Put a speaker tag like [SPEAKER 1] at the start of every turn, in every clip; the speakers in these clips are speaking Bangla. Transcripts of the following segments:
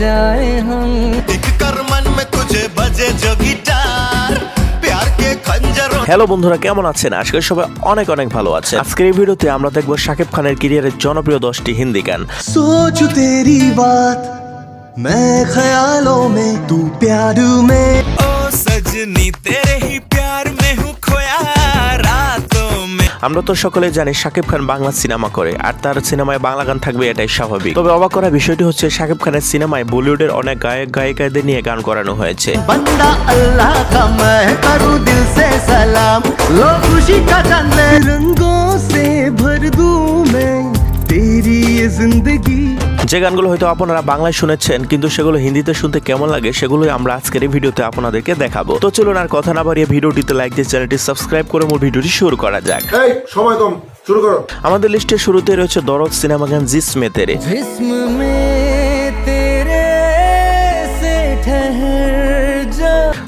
[SPEAKER 1] जाए हम
[SPEAKER 2] टिक कर मन में तुझे बजे जो गिटार प्यार के खंजरों
[SPEAKER 3] হ্যালো বন্ধুরা কেমন আছেন আজকে সবাই অনেক অনেক ভালো আছে আজকের এই ভিডিওতে আমরা দেখবো শাকিব খানের ক্যারিয়ারের জনপ্রিয় দশটি হিন্দি গান
[SPEAKER 4] सोचू तेरी बात मैं ख्यालों में तू प्यार में
[SPEAKER 2] ओ सजनी तेरे ही
[SPEAKER 3] আমরা তো সকলে জানি শাকিব খান বাংলা সিনেমা করে আর তার সিনেমায় বাংলা গান থাকবে এটাই স্বাভাবিক তবে অবাক করা বিষয়টি হচ্ছে শাকিব খানের সিনেমায় বলিউডের অনেক গায়ক গায়িকাদের নিয়ে গান করানো হয়েছে
[SPEAKER 4] बंदा अल्लाह का मैं करूँ दिल से सलाम लो खुशी का चांद मैं रंगों से भर दूँ मैं तेरी ये जिंदगी
[SPEAKER 3] যে গানগুলো হয়তো আপনারা বাংলায় শুনেছেন কিন্তু সেগুলো হিন্দিতে শুনতে কেমন লাগে সেগুলোই আমরা আজকের এই ভিডিওতে আপনাদেরকে দেখাবো। তো চলুন আর কথা না বাড়িয়ে ভিডিওটিতে লাইক দিয়ে চ্যানেলটি সাবস্ক্রাইব করে মূল ভিডিওটি শুরু করা যাক।
[SPEAKER 5] সময় কম শুরু করো।
[SPEAKER 3] আমাদের লিস্টে শুরুতে রয়েছে দরদ সিনেমা গান জিসমে তেরে।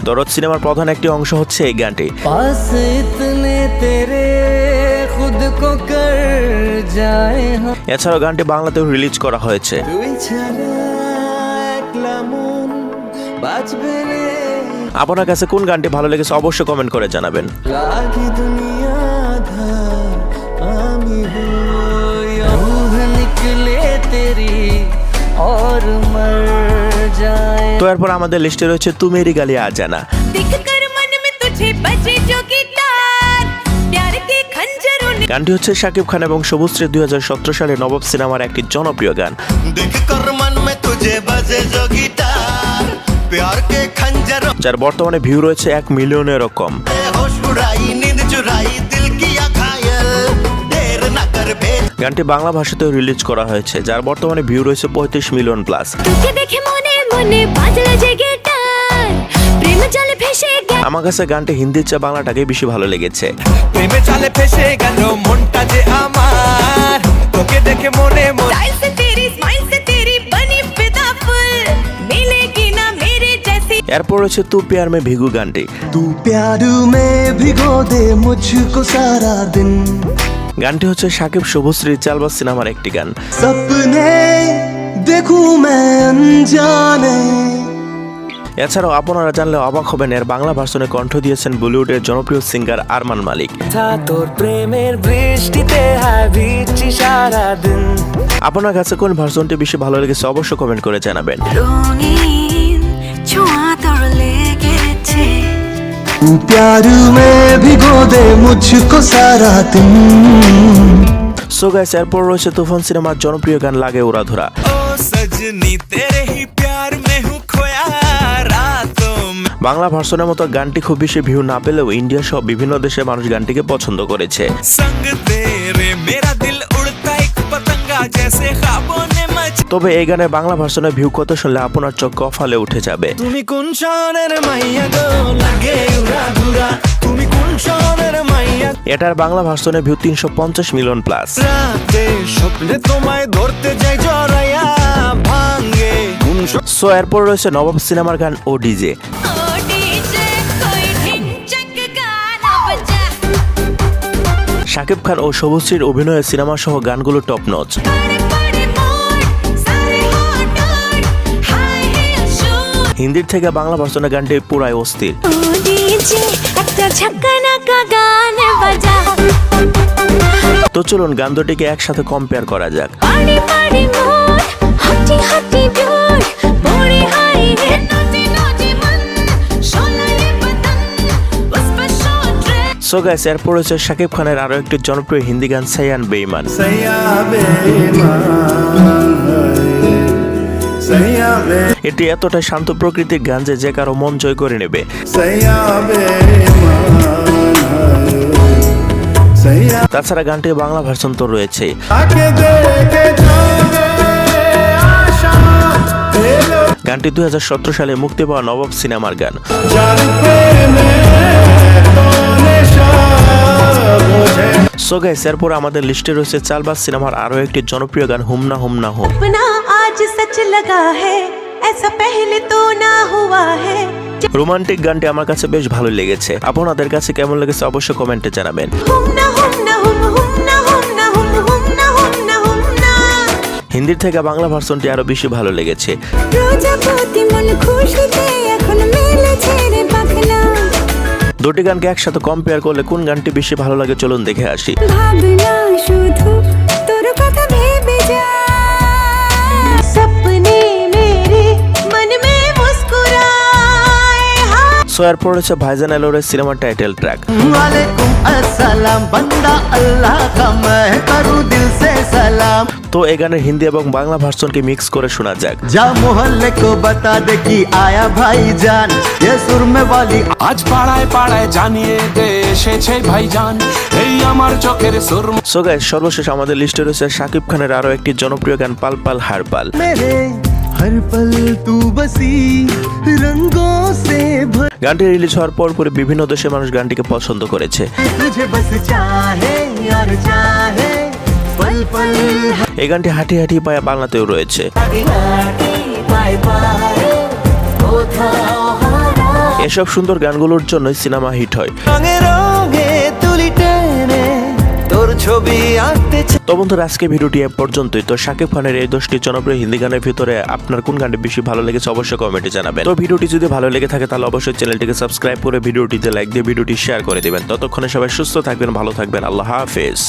[SPEAKER 3] দরদ সিনেমার প্রধান একটি অংশ হচ্ছে এই গানটি।
[SPEAKER 1] পাস ইতনে তেরে খুদ কো কর
[SPEAKER 3] এছাড়াও গানটি বাংলাতেও রিলিজ করা হয়েছে। আপনার কাছে কোন গানটি ভালো লেগেছে অবশ্যই কমেন্ট করে জানাবেন। তো এরপর আমাদের লিস্টে রয়েছে তুমেরি গালি আজানা।
[SPEAKER 6] দেখ কর মন মে তুঝে বাজে যোগী
[SPEAKER 3] গানটি হচ্ছে শাকিব খান এবং সবুজশ্রী দুই সালে নবাব সিনেমার একটি জনপ্রিয় গান। যার বর্তমানে ভিউ রয়েছে এক মিলিয়নের কম। গানটি বাংলা ভাষাতেও রিলিজ করা হয়েছে যার বর্তমানে ভিউ রয়েছে পঁয়ত্রিশ মিলিয়ন প্লাস
[SPEAKER 6] দেখে মনে মনে
[SPEAKER 3] আমার কাছে গানটা হিন্দির চেয়ে বাংলাটাকে বেশি ভালো লেগেছে।
[SPEAKER 2] প্রেমে জালে ফেসে গেল মনটা যে আমার। তোকে দেখে মনে মনে
[SPEAKER 3] এরপর হচ্ছে তু প্যার মে ভিগু গানটি।
[SPEAKER 4] তু প্যারু মে ভিগো দে মুঝকো সারা দিন।
[SPEAKER 3] গানটি হচ্ছে সাকিব শুভশ্রী চালবা সিনেমার একটি গান।
[SPEAKER 4] সপনে দেখু মে অনজানে
[SPEAKER 3] এছাড়াও আপনারা জানলে অবাক হবেন এর বাংলা ভার্সনে কণ্ঠ দিয়েছেন বলিউডের জনপ্রিয় সিঙ্গার আরমান মালিক
[SPEAKER 1] তা তোর প্রেমের বৃষ্টিতে হায় ভিজছি সারাদিন
[SPEAKER 3] আপনার কাছে কোন ভার্সনটি বেশি ভালো লেগেছে অবশ্যই কমেন্ট করে জানাবেন
[SPEAKER 6] রঙিন ছোঁয়া তোর লেগেছে
[SPEAKER 4] तू प्यार में भिगो दे मुझको सारा दिन
[SPEAKER 3] সো গাইস এরপর রয়েছে তুফান সিনেমার জনপ্রিয় গান লাগে উড়াধরা
[SPEAKER 2] ओ सजनी तेरे ही प्यार
[SPEAKER 3] বাংলা ভার্সনের মতো গানটি খুব বেশি ভিউ না পেলেও ইন্ডিয়া সহ বিভিন্ন দেশে মানুষ গানটিকে পছন্দ করেছে। তবে এই গানের বাংলা ভার্সনে ভিউ কত শুনলে আপনার চোখ কফালে উঠে যাবে।
[SPEAKER 1] তুমি কোন শহরের মাইয়া গো? লাগে উড়া ঘুরা তুমি কোন শহরের মাইয়া
[SPEAKER 3] এটার বাংলা ভার্সনে ভিউ 350 মিলিয়ন প্লাস
[SPEAKER 1] রাতে স্বপ্নে তোমায় ধরতে যাই জরায়া ভাঙ্গে।
[SPEAKER 3] সো এরপর রয়েছে নবাব সিনেমার গান ও ডিজে। শাকিব খান ও শুভশ্রীর অভিনয়ে সিনেমাসহ গানগুলো টপ নচ হিন্দির থেকে বাংলা ভাষণের গানটি পুরাই অস্থির। তো চলুন গান দুটিকে একসাথে কম্পেয়ার করা যাক। সো গাইস এরপর রয়েছে শাকিব খানের আরও একটি জনপ্রিয় হিন্দি গান সাইয়ান বেইমান এটি এতটাই শান্ত প্রকৃতির গান যে যে কারও মন জয় করে নেবে। তাছাড়া গানটির বাংলা ভার্সন তো রয়েছে। গানটি দু হাজার সতেরো সালে মুক্তি পাওয়া নবাব সিনেমার গান। সো গাইস এরপর আমাদের লিস্টে রয়েছে চালবাস সিনেমার আরো একটি জনপ্রিয় গান হুমনা হুমনা হুম
[SPEAKER 7] अपना आज सच लगा है ऐसा पहले तो ना हुआ है
[SPEAKER 3] রোমান্টিক গানটি আমার কাছে বেশ ভালো লেগেছে আপনাদের কাছে কেমন লেগেছে অবশ্যই কমেন্টে জানাবেন
[SPEAKER 7] हुम ना हुम ना हुम हुम ना हुम ना हुम हुम ना हुम ना हुम ना
[SPEAKER 3] হিন্দির থেকে বাংলা ভার্সনটি আরো বেশি ভালো লেগেছে
[SPEAKER 6] প্রজাপতি মন খুশিতে এখন মেলেছে রে পাখনা
[SPEAKER 3] দুটি গানকে একসাথে কম্পেয়ার করলে কোন গানটি বেশি ভালো লাগে চলুন দেখে আসি।
[SPEAKER 6] শুধু তোর
[SPEAKER 3] ভাইজান সিনেমার টাইটেল ট্র্যাক
[SPEAKER 4] আসসালাম বান্দা আল্লাহ কা দিল সে সালাম।
[SPEAKER 3] তো এই গানের হিন্দি এবং বাংলা ভার্সনকে মিক্স করে শোনা যাক।
[SPEAKER 4] যা মোহল্লে কো বাতা দে কি আয়া ভাই জান এ সুর মে বালি।
[SPEAKER 8] আজ পাড়ায় পাড়ায় জানিয়ে দে এসেছে ভাই জান এই আমার চোখের সুর।
[SPEAKER 3] সো গাইস সর্বশেষ আমাদের লিস্টে রয়েছে সাকিব খানের আরও একটি জনপ্রিয় গান পাল পাল হার পাল।
[SPEAKER 4] हर पल तू बसी रंगों से
[SPEAKER 3] গানটি রিলিজ হওয়ার পর পরে বিভিন্ন দেশের মানুষ গানটিকে পছন্দ করেছে। এই গানটি হাঁটি হাঁটি পায়া বাংলাতেও রয়েছে। এসব সুন্দর গানগুলোর জন্যই সিনেমা হিট হয়। তো বন্ধুরা আজকে ভিডিওটি এ পর্যন্তই। তো শাকিব খানের এই দশটি জনপ্রিয় হিন্দি গানের ভিতরে আপনার কোন গানটি বেশি ভালো লেগেছে অবশ্যই কমেন্টে জানাবেন। তো ভিডিওটি যদি ভালো লেগে থাকে, তাহলে অবশ্যই চ্যানেলটিকে সাবস্ক্রাইব করে ভিডিওটিতে লাইক দিয়ে ভিডিওটি শেয়ার করে দেবেন। ততক্ষণে সবাই সুস্থ থাকবেন, ভালো থাকবেন। আল্লাহ হাফেজ।